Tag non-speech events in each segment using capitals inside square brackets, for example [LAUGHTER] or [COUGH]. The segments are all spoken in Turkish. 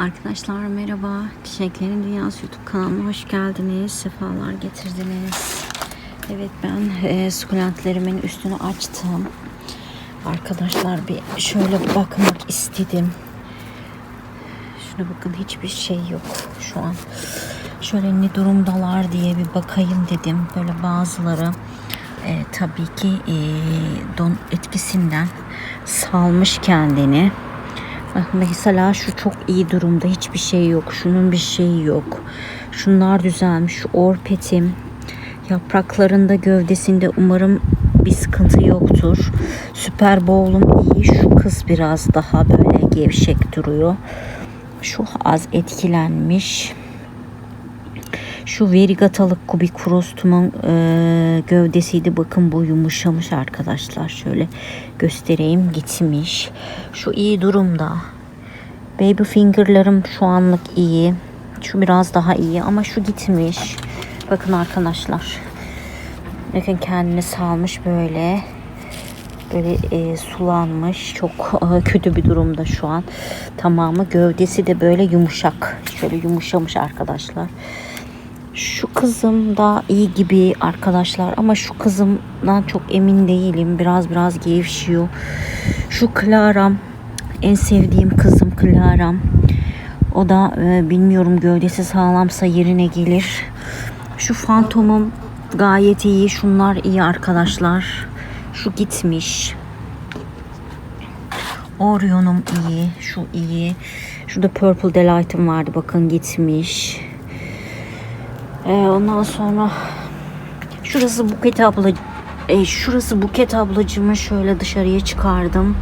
Arkadaşlar merhaba. Çiçeklerin Dünyası YouTube kanalıma hoş geldiniz. Sefalar getirdiniz. Evet ben e, sukulentlerimin üstünü açtım. Arkadaşlar bir şöyle bakmak istedim. Şuna bakın hiçbir şey yok şu an. Şöyle ne durumdalar diye bir bakayım dedim. Böyle bazıları e, tabii ki e, don etkisinden salmış kendini. Bak mesela şu çok iyi durumda hiçbir şey yok. Şunun bir şeyi yok. Şunlar düzelmiş. Orpetim yapraklarında gövdesinde umarım bir sıkıntı yoktur. Süper Bowl'um iyi. Şu kız biraz daha böyle gevşek duruyor. Şu az etkilenmiş. Şu verigatalık kubikurostumun e, gövdesiydi. Bakın bu yumuşamış arkadaşlar. Şöyle göstereyim gitmiş. Şu iyi durumda. Baby finger'larım şu anlık iyi. Şu biraz daha iyi ama şu gitmiş. Bakın arkadaşlar. Bakın kendini salmış böyle. Böyle e, sulanmış. Çok e, kötü bir durumda şu an. Tamamı gövdesi de böyle yumuşak. Şöyle yumuşamış arkadaşlar. Şu kızım da iyi gibi arkadaşlar ama şu kızımdan çok emin değilim. Biraz biraz gevşiyor. Şu Clara'm en sevdiğim kızım Clara'm. O da e, bilmiyorum gövdesi sağlamsa yerine gelir. Şu fantomum gayet iyi. Şunlar iyi arkadaşlar. Şu gitmiş. Orion'um iyi. Şu iyi. Şurada Purple Delight'ım vardı. Bakın gitmiş. Ee, ondan sonra şurası Buket abla e, şurası Buket ablacımı şöyle dışarıya çıkardım.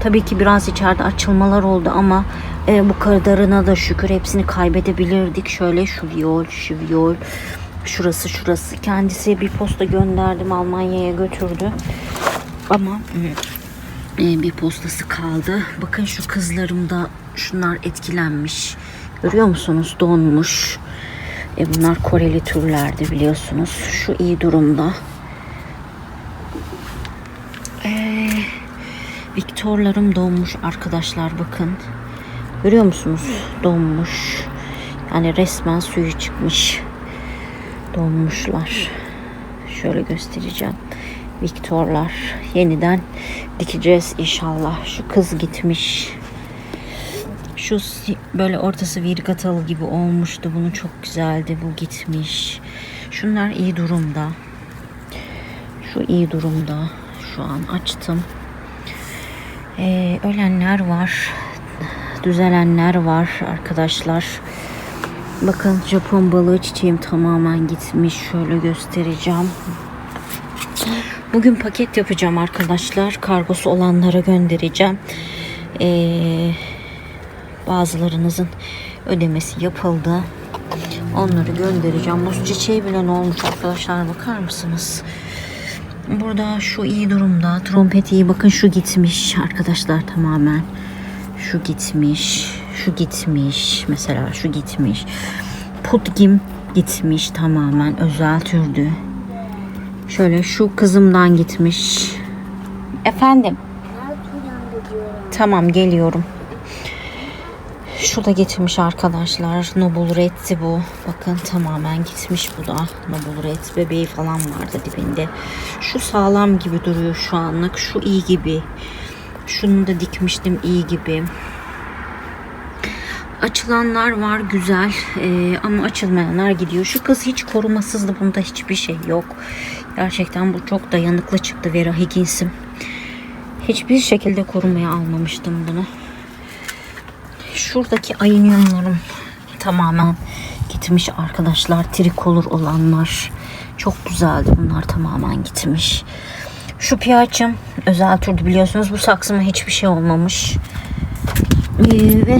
Tabii ki biraz içeride açılmalar oldu ama e, bu kadarına da şükür hepsini kaybedebilirdik. Şöyle şu viyol, şu viyol, şurası şurası. Kendisi bir posta gönderdim Almanya'ya götürdü. Ama e, bir postası kaldı. Bakın şu kızlarımda şunlar etkilenmiş. Görüyor musunuz? Donmuş. E bunlar Koreli türlerdi biliyorsunuz. Şu iyi durumda. Ee, Viktorlarım donmuş arkadaşlar bakın. Görüyor musunuz? Donmuş. Yani resmen suyu çıkmış. Donmuşlar. Şöyle göstereceğim. Viktorlar. Yeniden dikeceğiz inşallah. Şu kız gitmiş. Şu böyle ortası virgatalı gibi olmuştu. Bunu çok güzeldi. Bu gitmiş. Şunlar iyi durumda. Şu iyi durumda. Şu an açtım. Ee, ölenler var. Düzelenler var arkadaşlar. Bakın Japon balığı çiçeğim tamamen gitmiş. Şöyle göstereceğim. Bugün paket yapacağım arkadaşlar. Kargosu olanlara göndereceğim. Ee, bazılarınızın ödemesi yapıldı. Onları göndereceğim. Buz çiçeği bile ne olmuş arkadaşlar bakar mısınız? Burada şu iyi durumda. Trompet iyi. Bakın şu gitmiş arkadaşlar tamamen. Şu gitmiş. Şu gitmiş. Mesela şu gitmiş. Putgim gitmiş tamamen. Özel türdü. Şöyle şu kızımdan gitmiş. Efendim. Tamam geliyorum. Şu da gitmiş arkadaşlar. Noble Red'ti bu. Bakın tamamen gitmiş bu da. Noble Red bebeği falan vardı dibinde. Şu sağlam gibi duruyor şu anlık. Şu iyi gibi. Şunu da dikmiştim iyi gibi. Açılanlar var güzel Ee, ama açılmayanlar gidiyor. Şu kız hiç korumasızdı. Bunda hiçbir şey yok. Gerçekten bu çok dayanıklı çıktı Vera Higgins'im. Hiçbir şekilde korumaya almamıştım bunu. Şuradaki ayınyumlarım tamamen gitmiş arkadaşlar. Trikolor olanlar. Çok güzeldi bunlar tamamen gitmiş. Şu piyaçım özel türdü biliyorsunuz. Bu saksıma hiçbir şey olmamış. Ee, ve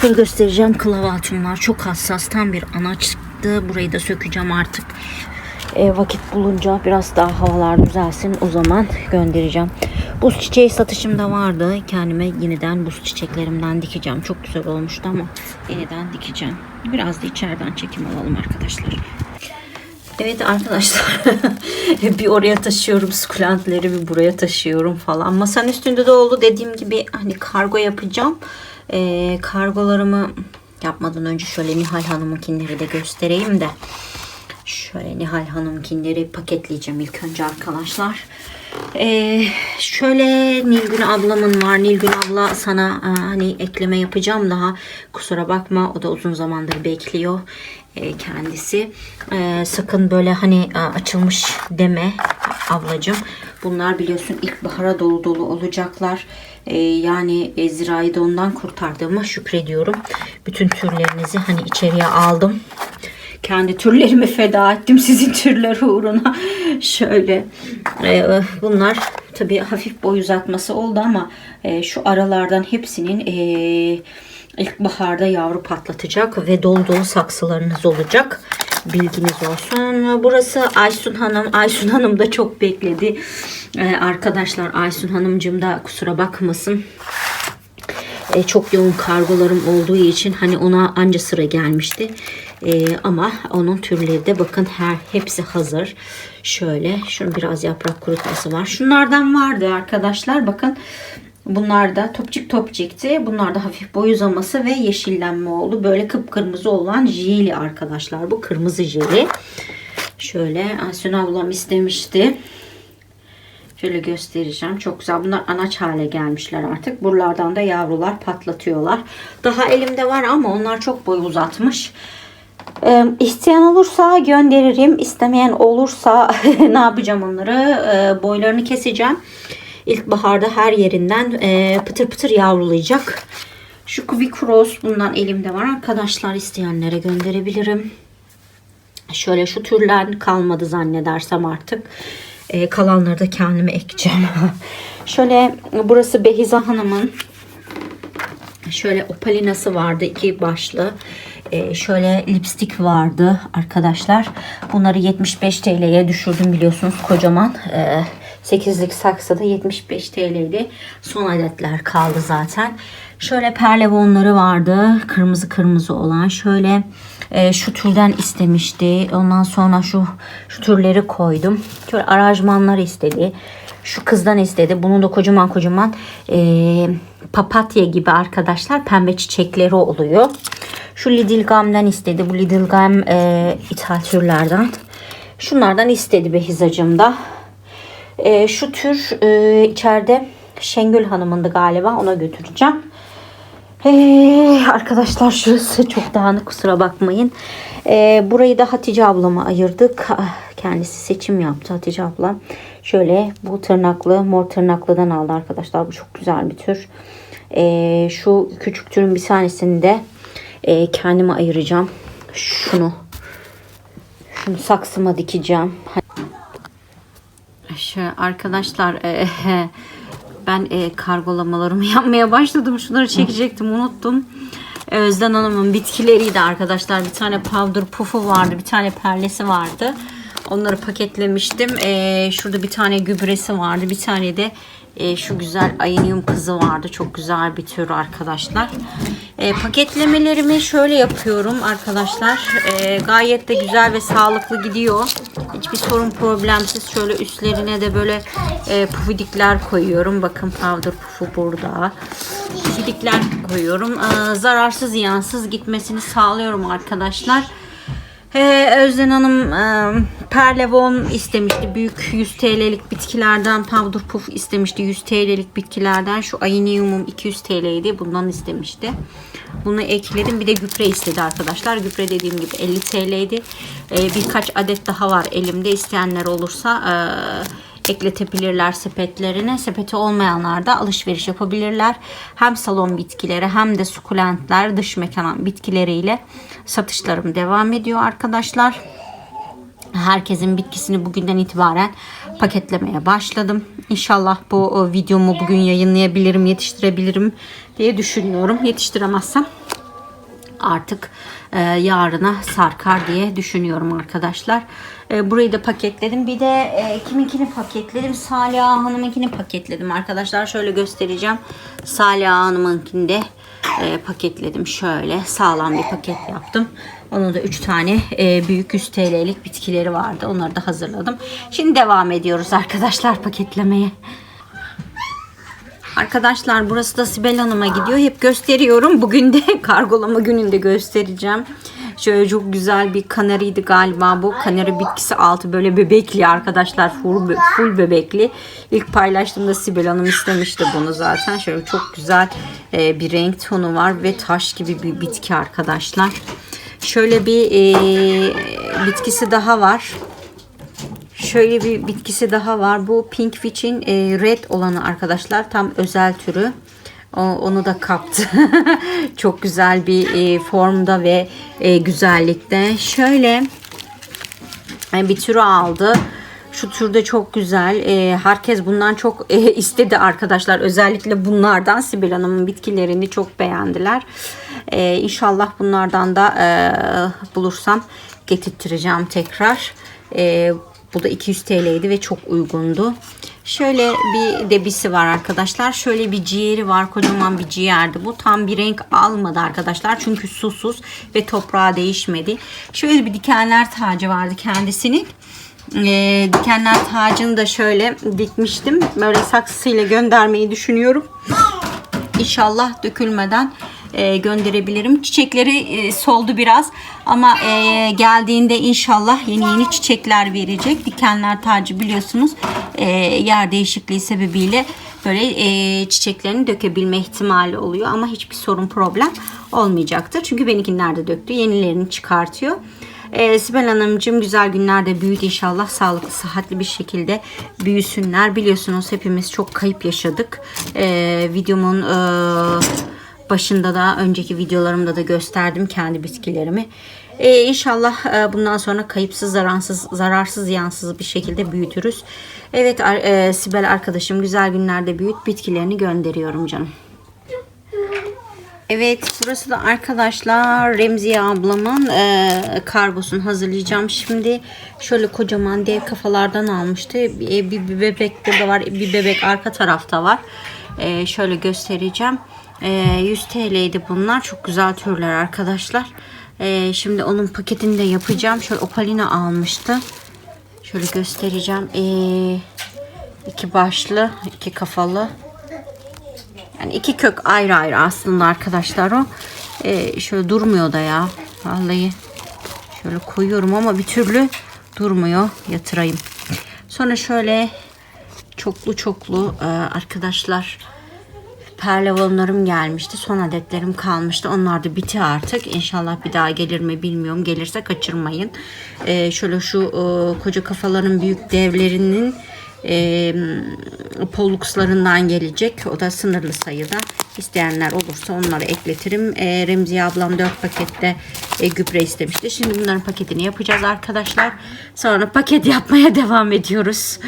şöyle göstereceğim klavatümler çok hassas. Tam bir anaçtı. Burayı da sökeceğim artık. Ee, vakit bulunca biraz daha havalar düzelsin. O zaman göndereceğim. Buz çiçeği satışımda vardı. Kendime yeniden buz çiçeklerimden dikeceğim. Çok güzel olmuştu ama yeniden dikeceğim. Biraz da içeriden çekim alalım arkadaşlar. Evet arkadaşlar [LAUGHS] bir oraya taşıyorum sukulentleri bir buraya taşıyorum falan. Masanın üstünde de oldu dediğim gibi hani kargo yapacağım. e, kargolarımı yapmadan önce şöyle Nihal Hanım'ınkileri de göstereyim de. Şöyle Nihal Hanım'ınkileri paketleyeceğim ilk önce arkadaşlar. Ee, şöyle Nilgün ablamın var. Nilgün abla sana e, hani ekleme yapacağım daha. Kusura bakma o da uzun zamandır bekliyor e, kendisi. E, sakın böyle hani e, açılmış deme ablacığım. Bunlar biliyorsun ilkbahara dolu dolu olacaklar. E, yani e, zirayı da ondan kurtardığıma şükrediyorum. Bütün türlerinizi hani içeriye aldım kendi türlerimi feda ettim sizin türler uğruna. Şöyle e, bunlar tabii hafif boy uzatması oldu ama e, şu aralardan hepsinin e, ilkbaharda yavru patlatacak ve dolu dolu saksılarınız olacak. Bilginiz olsun. Burası Aysun Hanım. Aysun Hanım da çok bekledi. E, arkadaşlar Aysun Hanımcığım da kusura bakmasın e, çok yoğun kargolarım olduğu için hani ona anca sıra gelmişti. E, ama onun türleri de bakın her hepsi hazır. Şöyle şunun biraz yaprak kurutması var. Şunlardan vardı arkadaşlar. Bakın bunlar da topçuk topçukti. Bunlar da hafif boy uzaması ve yeşillenme oldu. Böyle kıpkırmızı olan jeli arkadaşlar. Bu kırmızı jeli. Şöyle Asyon ablam istemişti. Şöyle göstereceğim. Çok güzel. Bunlar anaç hale gelmişler artık. Buralardan da yavrular patlatıyorlar. Daha elimde var ama onlar çok boy uzatmış. Ee, isteyen olursa gönderirim. İstemeyen olursa [LAUGHS] ne yapacağım onları? Ee, boylarını keseceğim. İlkbaharda her yerinden e, pıtır pıtır yavrulayacak. Şu Quick Cross bundan elimde var. Arkadaşlar isteyenlere gönderebilirim. Şöyle şu türler kalmadı zannedersem artık. Ee, kalanları da kendime ekeceğim. [LAUGHS] Şöyle burası Behiza Hanım'ın şöyle opalinası vardı iki başlı. Ee, şöyle lipstik vardı arkadaşlar. Bunları 75 TL'ye düşürdüm biliyorsunuz kocaman. Ee, 8'lik saksıda 75 TL'ydi. Son adetler kaldı zaten. Şöyle perlevonları vardı. Kırmızı kırmızı olan. Şöyle e, şu türden istemişti. Ondan sonra şu şu türleri koydum. Şöyle aranjmanlar istedi. Şu kızdan istedi. Bunun da kocaman kocaman e, papatya gibi arkadaşlar pembe çiçekleri oluyor. Şu Lidl Gam'den istedi. Bu Lidl Gam e, ithal türlerden. Şunlardan istedi Behizacığım da. E, şu tür e, içeride Şengül Hanım'ındı galiba. Ona götüreceğim. Ee, arkadaşlar şurası çok dağınık kusura bakmayın. Ee, burayı da Hatice ablama ayırdık. Ah, Kendisi seçim yaptı Hatice abla. Şöyle bu tırnaklı mor tırnaklıdan aldı arkadaşlar. Bu çok güzel bir tür. Ee, şu küçük türün bir tanesini de e, kendime ayıracağım. Şunu. Şunu saksıma dikeceğim. Şöyle arkadaşlar e, [LAUGHS] ben e, kargolamalarımı [LAUGHS] yapmaya başladım. Şunları çekecektim unuttum. Özden Hanım'ın bitkileriydi arkadaşlar. Bir tane powder pufu vardı. Bir tane perlesi vardı. Onları paketlemiştim. E, şurada bir tane gübresi vardı. Bir tane de e, şu güzel ayinium kızı vardı. Çok güzel bir tür arkadaşlar. E, paketlemelerimi şöyle yapıyorum arkadaşlar. E, gayet de güzel ve sağlıklı gidiyor. Hiçbir sorun problemsiz. Şöyle üstlerine de böyle e, pufidikler koyuyorum. Bakın powder pufu burada. Pufidikler koyuyorum. E, zararsız ziyansız gitmesini sağlıyorum arkadaşlar. Ee, Özden Hanım e, Perlevon istemişti. Büyük 100 TL'lik bitkilerden Powder Puff istemişti. 100 TL'lik bitkilerden. Şu Ayinium'um 200 TL'ydi. Bundan istemişti. Bunu ekledim. Bir de gübre istedi arkadaşlar. Gübre dediğim gibi 50 TL'ydi. Ee, birkaç adet daha var elimde. isteyenler olursa e, ekletebilirler sepetlerine. Sepeti olmayanlar da alışveriş yapabilirler. Hem salon bitkileri hem de sukulentler dış mekan bitkileriyle satışlarım devam ediyor arkadaşlar. Herkesin bitkisini bugünden itibaren paketlemeye başladım. İnşallah bu e, videomu bugün yayınlayabilirim, yetiştirebilirim diye düşünüyorum. Yetiştiremezsem artık yarına sarkar diye düşünüyorum arkadaşlar. E, burayı da paketledim. Bir de e, kiminkini paketledim? Saliha Hanım'ınkini paketledim arkadaşlar. Şöyle göstereceğim. Saliha Hanım'ınkini de e, paketledim. Şöyle sağlam bir paket yaptım. Onun da 3 tane e, büyük 100 TL'lik bitkileri vardı. Onları da hazırladım. Şimdi devam ediyoruz arkadaşlar paketlemeye. Arkadaşlar burası da Sibel Hanım'a gidiyor. Hep gösteriyorum. Bugün de [LAUGHS] kargolama gününde göstereceğim. Şöyle çok güzel bir kanariydi galiba bu. Kanari bitkisi altı böyle bebekli arkadaşlar. Full, be- full bebekli. İlk paylaştığımda Sibel Hanım istemişti bunu zaten. Şöyle çok güzel e, bir renk tonu var ve taş gibi bir bitki arkadaşlar. Şöyle bir e, bitkisi daha var. Şöyle bir bitkisi daha var. Bu Pink Witch'in e, red olanı arkadaşlar. Tam özel türü. O, onu da kaptı. [LAUGHS] Çok güzel bir e, formda ve e, güzellikte. Şöyle e, bir türü aldı. Şu türde çok güzel. E, herkes bundan çok e, [LAUGHS] istedi arkadaşlar. Özellikle bunlardan Sibel Hanım'ın bitkilerini çok beğendiler. E, inşallah bunlardan da e, bulursam getirttireceğim tekrar. E, bu da 200 TL'ydi ve çok uygundu. Şöyle bir debisi var arkadaşlar. Şöyle bir ciğeri var. Kocaman bir ciğerdi. Bu tam bir renk almadı arkadaşlar. Çünkü susuz ve toprağa değişmedi. Şöyle bir dikenler tacı vardı kendisinin. Ee, dikenler tacını da şöyle dikmiştim. Böyle saksıyla göndermeyi düşünüyorum. İnşallah dökülmeden e, gönderebilirim. Çiçekleri e, soldu biraz ama e, geldiğinde inşallah yeni yeni çiçekler verecek. Dikenler tacı biliyorsunuz e, yer değişikliği sebebiyle böyle e, çiçeklerini dökebilme ihtimali oluyor ama hiçbir sorun problem olmayacaktır. Çünkü benimkiler de döktü. Yenilerini çıkartıyor. Ee, Sibel Hanımcığım güzel günlerde büyüdü inşallah sağlıklı sıhhatli bir şekilde büyüsünler. Biliyorsunuz hepimiz çok kayıp yaşadık. Ee, videomun e, başında da önceki videolarımda da gösterdim kendi bitkilerimi. Ee, inşallah e, bundan sonra kayıpsız, zararsız, zararsız, yansız bir şekilde büyütürüz. Evet e, Sibel arkadaşım güzel günlerde büyüt bitkilerini gönderiyorum canım. Evet burası da arkadaşlar Remziye ablamın e, kargosunu hazırlayacağım. Şimdi şöyle kocaman dev kafalardan almıştı. Bir, bir, bir bebek burada var. Bir bebek arka tarafta var. E, şöyle göstereceğim. E, 100 TL'ydi bunlar. Çok güzel türler arkadaşlar. E, şimdi onun paketini de yapacağım. Şöyle opalina almıştı. Şöyle göstereceğim. E, iki başlı, iki kafalı. Yani iki kök ayrı ayrı aslında arkadaşlar o. Ee, şöyle durmuyor da ya. Vallahi şöyle koyuyorum ama bir türlü durmuyor. Yatırayım. Sonra şöyle çoklu çoklu e, arkadaşlar perlevanlarım gelmişti. Son adetlerim kalmıştı. Onlar da biti artık. İnşallah bir daha gelir mi bilmiyorum. Gelirse kaçırmayın. Ee, şöyle şu e, koca kafaların büyük devlerinin e, polluxlarından gelecek. O da sınırlı sayıda. İsteyenler olursa onları ekletirim. E, Remziye ablam 4 pakette e, gübre istemişti. Şimdi bunların paketini yapacağız arkadaşlar. Sonra paket yapmaya [LAUGHS] devam ediyoruz.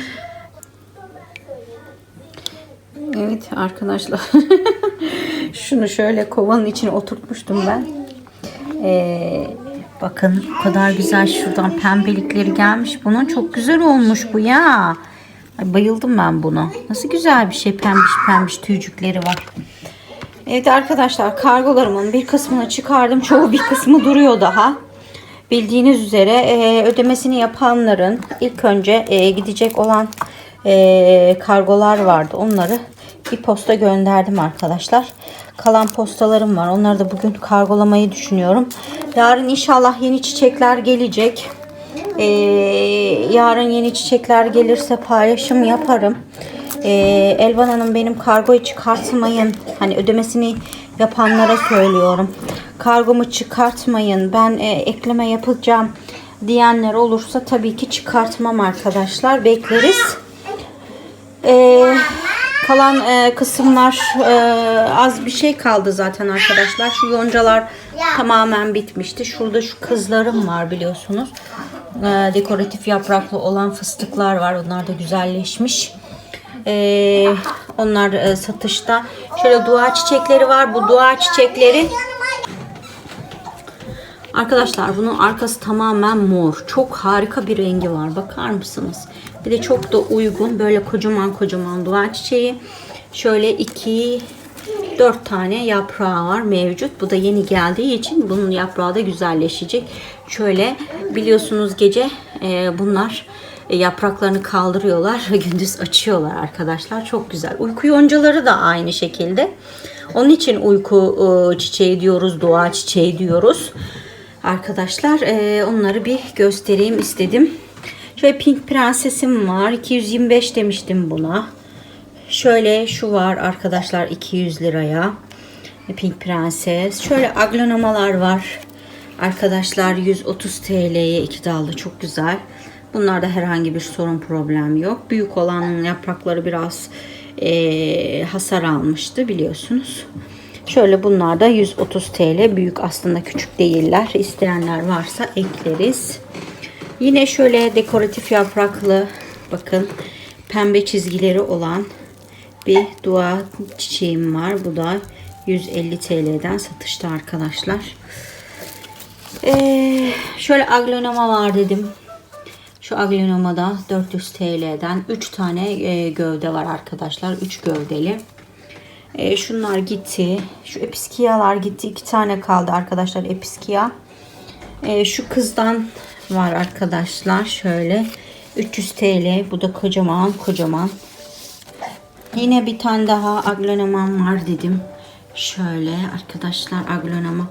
Evet arkadaşlar. [LAUGHS] Şunu şöyle kovanın içine oturtmuştum ben. Ee, bakın o kadar güzel şuradan pembelikleri gelmiş. Bunun çok güzel olmuş bu ya. Ay, bayıldım ben buna. Nasıl güzel bir şey pembiş pembiş tüycükleri var. Evet arkadaşlar kargolarımın bir kısmını çıkardım. Çoğu bir kısmı duruyor daha. Bildiğiniz üzere e, ödemesini yapanların ilk önce e, gidecek olan e, kargolar vardı. Onları bir posta gönderdim arkadaşlar. Kalan postalarım var. Onları da bugün kargolamayı düşünüyorum. Yarın inşallah yeni çiçekler gelecek. Ee, yarın yeni çiçekler gelirse paylaşım yaparım. Ee, Elvan Hanım benim kargoyu çıkartmayın. Hani ödemesini yapanlara söylüyorum. Kargomu çıkartmayın. Ben e, ekleme yapacağım diyenler olursa tabii ki çıkartmam arkadaşlar. Bekleriz. Ee, kalan e, kısımlar e, az bir şey kaldı zaten arkadaşlar. Şu yoncalar tamamen bitmişti. Şurada şu kızlarım var biliyorsunuz. E, dekoratif yapraklı olan fıstıklar var. Onlar da güzelleşmiş. E, onlar e, satışta. Şöyle dua çiçekleri var. Bu dua çiçekleri Arkadaşlar bunun arkası tamamen mor. Çok harika bir rengi var. Bakar mısınız? Bir de çok da uygun. Böyle kocaman kocaman duvar çiçeği. Şöyle iki, dört tane yaprağı var mevcut. Bu da yeni geldiği için bunun yaprağı da güzelleşecek. Şöyle biliyorsunuz gece e, bunlar e, yapraklarını kaldırıyorlar ve [LAUGHS] gündüz açıyorlar arkadaşlar. Çok güzel. Uyku yoncaları da aynı şekilde. Onun için uyku e, çiçeği diyoruz, dua çiçeği diyoruz. Arkadaşlar e, onları bir göstereyim istedim. Şöyle pink prensesim var. 225 demiştim buna. Şöyle şu var arkadaşlar 200 liraya. Pink prenses. Şöyle aglonemalar var. Arkadaşlar 130 TL'ye iki dallı çok güzel. Bunlarda herhangi bir sorun problem yok. Büyük olanın yaprakları biraz eee, hasar almıştı biliyorsunuz. Şöyle bunlar da 130 TL. Büyük aslında küçük değiller. İsteyenler varsa ekleriz. Yine şöyle dekoratif yapraklı bakın pembe çizgileri olan bir dua çiçeğim var. Bu da 150 TL'den satışta arkadaşlar. Ee, şöyle aglonema var dedim. Şu aglonemada 400 TL'den 3 tane e, gövde var arkadaşlar. 3 gövdeli. E, şunlar gitti. Şu episkiyalar gitti. 2 tane kaldı arkadaşlar episkiya. E, şu kızdan var arkadaşlar. Şöyle 300 TL. Bu da kocaman kocaman. Yine bir tane daha aglonemam var dedim. Şöyle arkadaşlar aglonema.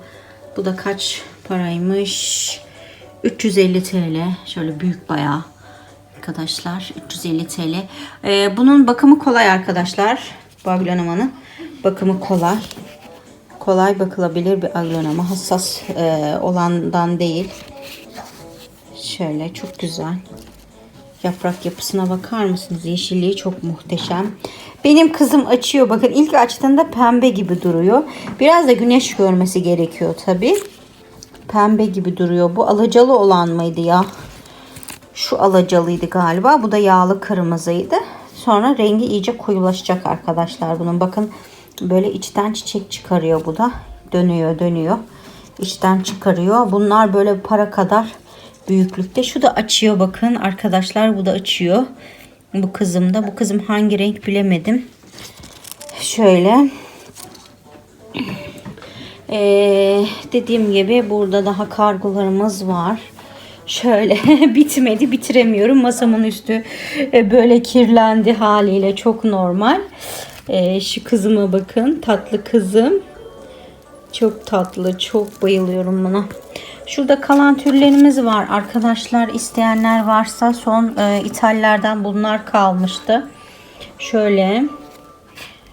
Bu da kaç paraymış? 350 TL. Şöyle büyük bayağı. Arkadaşlar 350 TL. Ee, bunun bakımı kolay arkadaşlar. Bu aglonemanın bakımı kolay. Kolay bakılabilir bir aglonema. Hassas e, olandan değil. Şöyle çok güzel. Yaprak yapısına bakar mısınız? Yeşilliği çok muhteşem. Benim kızım açıyor. Bakın ilk açtığında pembe gibi duruyor. Biraz da güneş görmesi gerekiyor tabi. Pembe gibi duruyor. Bu alacalı olan mıydı ya? Şu alacalıydı galiba. Bu da yağlı kırmızıydı. Sonra rengi iyice koyulaşacak arkadaşlar. Bunun bakın böyle içten çiçek çıkarıyor bu da. Dönüyor dönüyor. İçten çıkarıyor. Bunlar böyle para kadar büyüklükte. Şu da açıyor bakın arkadaşlar. Bu da açıyor. Bu kızım da. Bu kızım hangi renk bilemedim. Şöyle. Ee, dediğim gibi burada daha kargolarımız var. Şöyle [LAUGHS] bitmedi bitiremiyorum. Masamın üstü e, böyle kirlendi haliyle çok normal. Ee, şu kızıma bakın tatlı kızım. Çok tatlı çok bayılıyorum buna. Şurada kalan türlerimiz var arkadaşlar. isteyenler varsa son e, ithallerden bunlar kalmıştı. Şöyle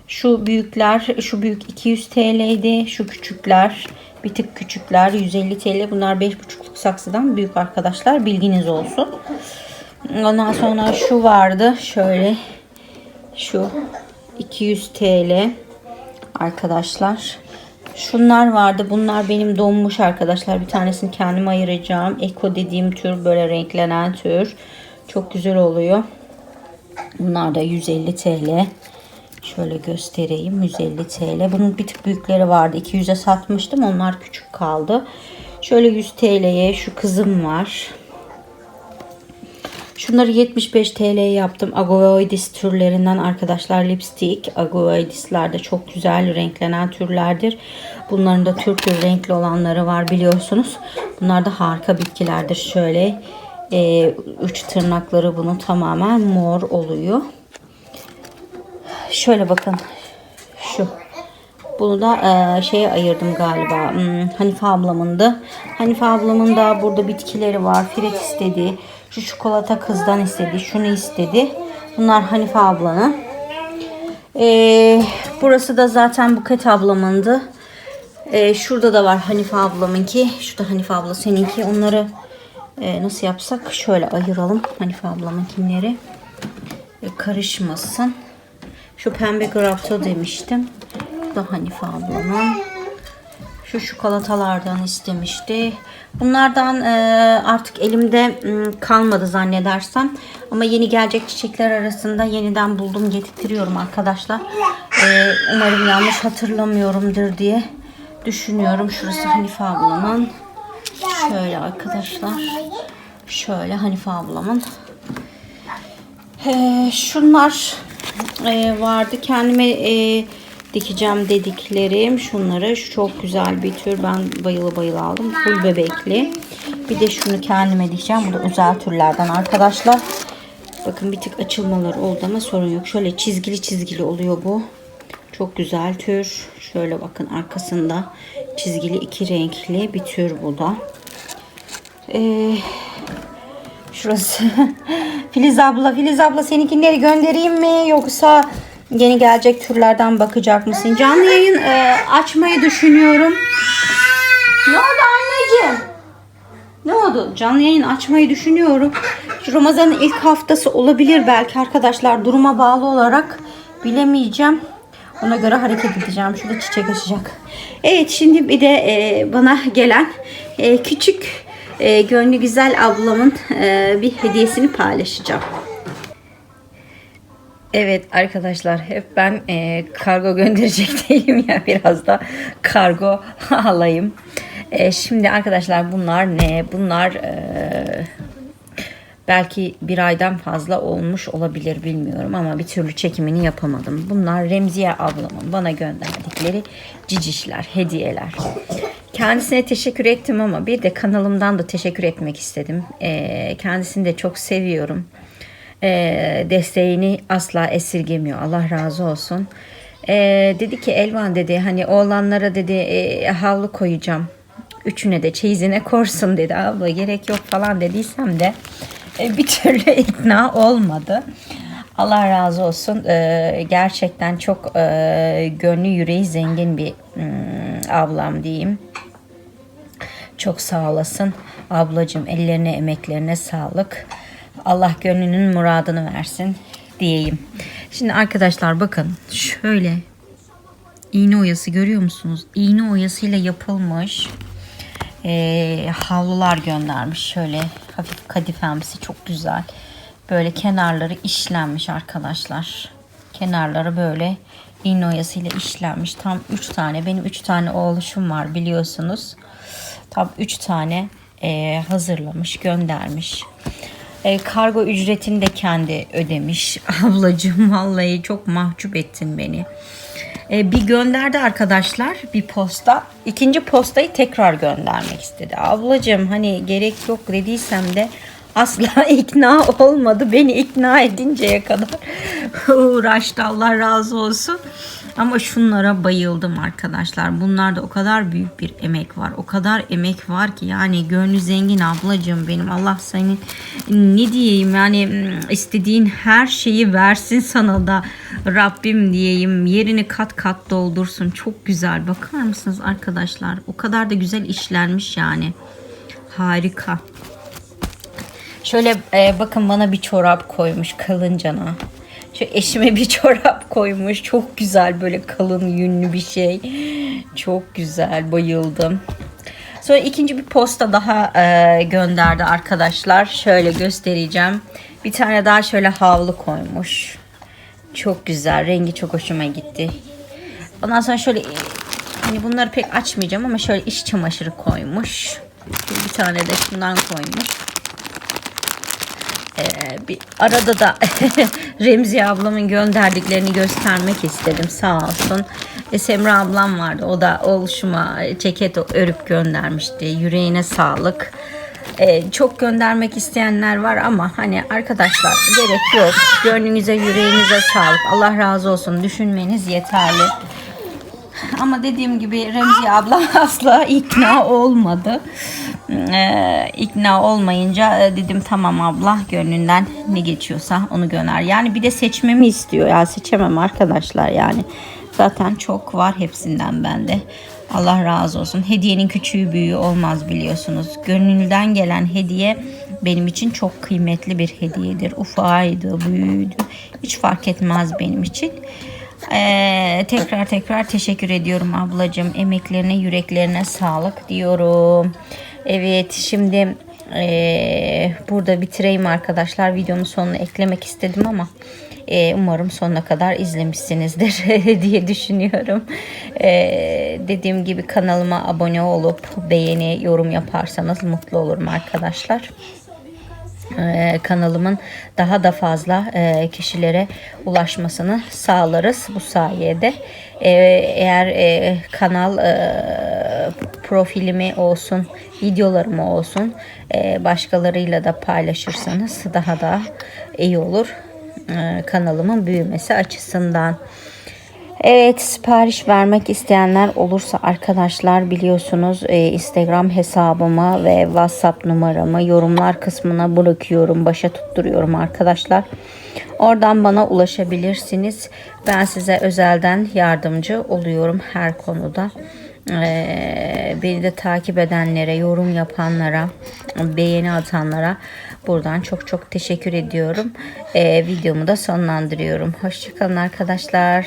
şu büyükler, şu büyük 200 TL'ydi. Şu küçükler, bir tık küçükler 150 TL. Bunlar 5,5'luk saksıdan büyük arkadaşlar. Bilginiz olsun. Ondan sonra şu vardı. Şöyle şu 200 TL arkadaşlar. Şunlar vardı. Bunlar benim donmuş arkadaşlar. Bir tanesini kendim ayıracağım. Eko dediğim tür böyle renklenen tür. Çok güzel oluyor. Bunlar da 150 TL. Şöyle göstereyim. 150 TL. Bunun bir tık büyükleri vardı. 200'e satmıştım. Onlar küçük kaldı. Şöyle 100 TL'ye şu kızım var. Şunları 75 TL'ye yaptım. Agoidis türlerinden arkadaşlar lipstick. Agoidisler de çok güzel renklenen türlerdir. Bunların da tür tür renkli olanları var biliyorsunuz. Bunlar da harika bitkilerdir. Şöyle e, üç tırnakları bunun tamamen mor oluyor. Şöyle bakın. Şu. Bunu da e, şeye ayırdım galiba. Hmm, Hanife ablamın da. Hanife ablamın da burada bitkileri var. Firet istedi. Şu çikolata kızdan istedi. Şunu istedi. Bunlar Hanife ablanın. E, burası da zaten Buket ablamındı. E, şurada da var Hanife ablamınki. Şu da Hanife abla seninki. Onları e, nasıl yapsak? Şöyle ayıralım Hanife ablamınkileri. E, karışmasın. Şu pembe grafto demiştim. Bu da Hanife ablamın. Şu çikolatalardan istemişti. Bunlardan e, artık elimde kalmadı zannedersem. Ama yeni gelecek çiçekler arasında yeniden buldum getirtiyorum arkadaşlar. E, umarım yanlış hatırlamıyorumdur diye düşünüyorum. Şurası Hanife ablamın. Şöyle arkadaşlar. Şöyle Hanife ablamın. Ee, şunlar e, vardı. Kendime e, dikeceğim dediklerim. Şunları. Şu çok güzel bir tür. Ben bayılı bayılı aldım. Full bebekli. Bir de şunu kendime dikeceğim. Bu da özel türlerden arkadaşlar. Bakın bir tık açılmalar oldu ama sorun yok. Şöyle çizgili çizgili oluyor bu. Çok güzel tür. Şöyle bakın arkasında çizgili iki renkli bir tür bu da. Ee, şurası. [LAUGHS] Filiz abla, Filiz abla seninkileri göndereyim mi yoksa yeni gelecek türlerden bakacak mısın? Canlı yayın e, açmayı düşünüyorum. Ne oldu anneciğim? Ne oldu? Canlı yayın açmayı düşünüyorum. Ramazan'ın ilk haftası olabilir belki arkadaşlar. Duruma bağlı olarak bilemeyeceğim. Ona göre hareket edeceğim. Şurada çiçek açacak. Evet şimdi bir de e, bana gelen e, küçük e, gönlü güzel ablamın e, bir hediyesini paylaşacağım. Evet arkadaşlar hep ben e, kargo [LAUGHS] gönderecek değilim ya biraz da kargo [LAUGHS] alayım. E, şimdi arkadaşlar bunlar ne? Bunlar e, belki bir aydan fazla olmuş olabilir bilmiyorum ama bir türlü çekimini yapamadım. Bunlar Remziye ablamın bana gönderdikleri cicişler, hediyeler. Kendisine teşekkür ettim ama bir de kanalımdan da teşekkür etmek istedim. E, kendisini de çok seviyorum e, desteğini asla esirgemiyor. Allah razı olsun. E, dedi ki Elvan dedi hani oğlanlara dedi e, havlu koyacağım. Üçüne de çeyizine korsun dedi. Abla gerek yok falan dediysem de e, bir türlü [LAUGHS] ikna olmadı. Allah razı olsun. E, gerçekten çok e, gönlü yüreği zengin bir mm, ablam diyeyim. Çok sağ olasın. Ablacığım ellerine emeklerine sağlık. Allah gönlünün muradını versin diyeyim. Şimdi arkadaşlar bakın şöyle iğne oyası görüyor musunuz? İğne oyasıyla yapılmış e, havlular göndermiş. Şöyle hafif kadifemsi çok güzel. Böyle kenarları işlenmiş arkadaşlar. Kenarları böyle iğne oyasıyla işlenmiş. Tam 3 tane. Benim 3 tane oğluşum var biliyorsunuz. Tam 3 tane e, hazırlamış göndermiş. E, kargo ücretini de kendi ödemiş. [LAUGHS] Ablacığım vallahi çok mahcup ettin beni. E, bir gönderdi arkadaşlar bir posta. İkinci postayı tekrar göndermek istedi. Ablacığım hani gerek yok dediysem de asla [LAUGHS] ikna olmadı. Beni ikna edinceye kadar [LAUGHS] uğraştı Allah razı olsun. Ama şunlara bayıldım arkadaşlar. Bunlarda o kadar büyük bir emek var. O kadar emek var ki yani gönlü zengin ablacığım benim. Allah seni ne diyeyim yani istediğin her şeyi versin sana da Rabbim diyeyim. Yerini kat kat doldursun. Çok güzel. Bakar mısınız arkadaşlar? O kadar da güzel işlenmiş yani. Harika. Şöyle e, bakın bana bir çorap koymuş kalıncana. Eşime bir [LAUGHS] çorap koymuş. Çok güzel böyle kalın yünlü bir şey. Çok güzel bayıldım. Sonra ikinci bir posta daha e, gönderdi arkadaşlar. Şöyle göstereceğim. Bir tane daha şöyle havlu koymuş. Çok güzel. Rengi çok hoşuma gitti. Ondan sonra şöyle hani bunları pek açmayacağım ama şöyle iş çamaşırı koymuş. Bir tane de şundan koymuş. Ee, bir arada da [LAUGHS] Remzi ablamın gönderdiklerini göstermek istedim sağ olsun. E, Semra ablam vardı o da oluşuma ceket örüp göndermişti. Yüreğine sağlık. Ee, çok göndermek isteyenler var ama hani arkadaşlar gerek yok. Gönlünüze yüreğinize sağlık. Allah razı olsun. Düşünmeniz yeterli. [LAUGHS] Ama dediğim gibi Remzi abla [LAUGHS] asla ikna olmadı. Ee, ikna olmayınca e, dedim tamam abla gönlünden ne geçiyorsa onu gönder. Yani bir de seçmemi istiyor ya seçemem arkadaşlar yani. Zaten çok var hepsinden bende. Allah razı olsun. Hediyenin küçüğü büyüğü olmaz biliyorsunuz. Gönülden gelen hediye benim için çok kıymetli bir hediyedir. Ufağıydı, büyüğüydü. Hiç fark etmez benim için. Ee, tekrar tekrar teşekkür ediyorum ablacığım. Emeklerine, yüreklerine sağlık diyorum. Evet şimdi ee, burada bitireyim arkadaşlar. Videonun sonuna eklemek istedim ama ee, umarım sonuna kadar izlemişsinizdir [LAUGHS] diye düşünüyorum. Ee, dediğim gibi kanalıma abone olup beğeni, yorum yaparsanız mutlu olurum arkadaşlar. Ee, kanalımın daha da fazla e, kişilere ulaşmasını sağlarız bu sayede. Ee, eğer e, kanal e, profilimi olsun, videolarımı olsun e, başkalarıyla da paylaşırsanız daha da iyi olur. E, kanalımın büyümesi açısından. Evet sipariş vermek isteyenler olursa arkadaşlar biliyorsunuz e, Instagram hesabımı ve WhatsApp numaramı yorumlar kısmına bırakıyorum. Başa tutturuyorum arkadaşlar. Oradan bana ulaşabilirsiniz. Ben size özelden yardımcı oluyorum her konuda. Ee, beni de takip edenlere, yorum yapanlara, beğeni atanlara buradan çok çok teşekkür ediyorum. Ee, videomu da sonlandırıyorum. Hoşçakalın arkadaşlar.